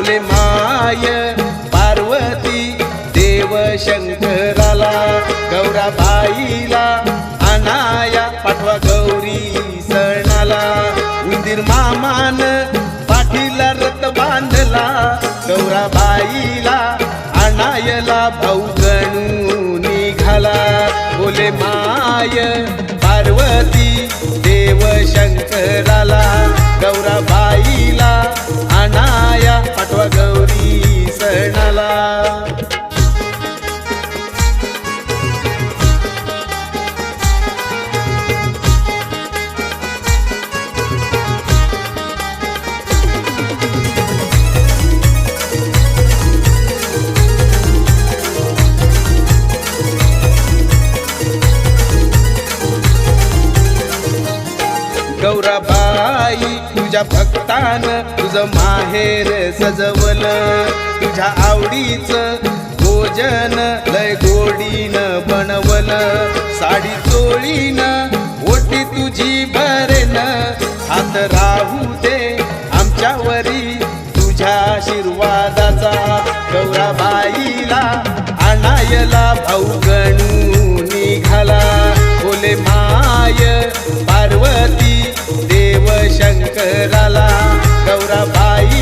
बोले माय पार्वती देव शंकराला गौराबाईला अनाया पाठवा गौरी सणाला. उंदीर मामान पाठीला रथ बांधला गौराबाईला अनायला भाऊ गणू निघाला. बोले माय पार्वती देव शंकर शरणाला गौराबाई तुझ्या भक्तान तुझं माहेर सजवलं. माझ्या आवडीचं भोजन लय गोडीन बनवलं. साडी चोळीन ओटी तुझी भरेन. हात राहू दे आमच्यावरी तुझ्या आशीर्वादाचा. गौराबाईला आणायला भाऊ गणू निघाला बोले माय पार्वती देव शंकराला गौराबाईला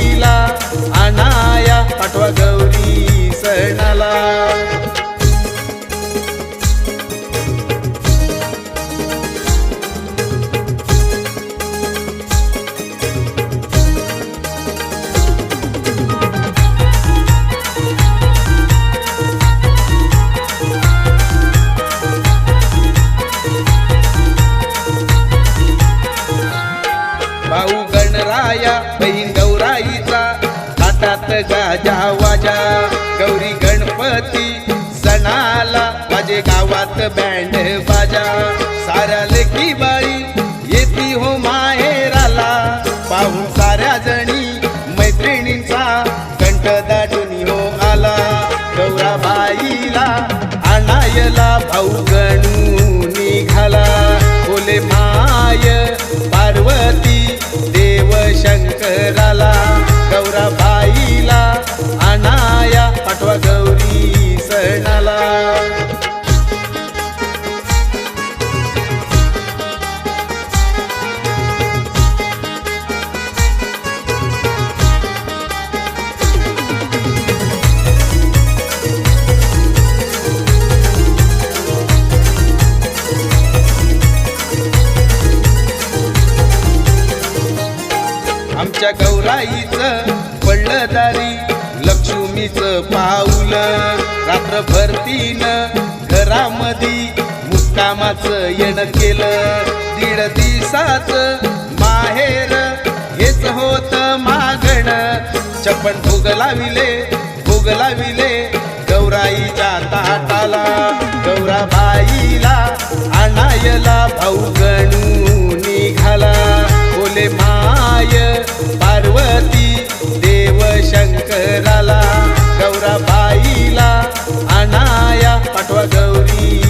पाठवा गौरी सणाला हातात गाजा वाजा गौरी गणपती सणाला माझे गावात बँड बाजा. साऱ्या लेखी बाळी येती हो माहेराला. पाहून साऱ्या जणी मैत्रिणींचा कंठ दाटून हो आला. गौराबाईला आणायला भाऊ गणू निघाला. बोले माय पार्वती देव शंकराला. आमच्या पडलं दारी लक्ष्मीचं पाऊल. रात्रभर तीनं घरामधी मुक्कामाच येणं केलं. दीड दिवसाचं माहेर हेच होत मागण. चपण भोग लाविले भोग लाविले गौराईच्या ताटाला. गौराबाईला आणायला भाऊ गणू. गौराबाईला अनाया पाठवा गौरी.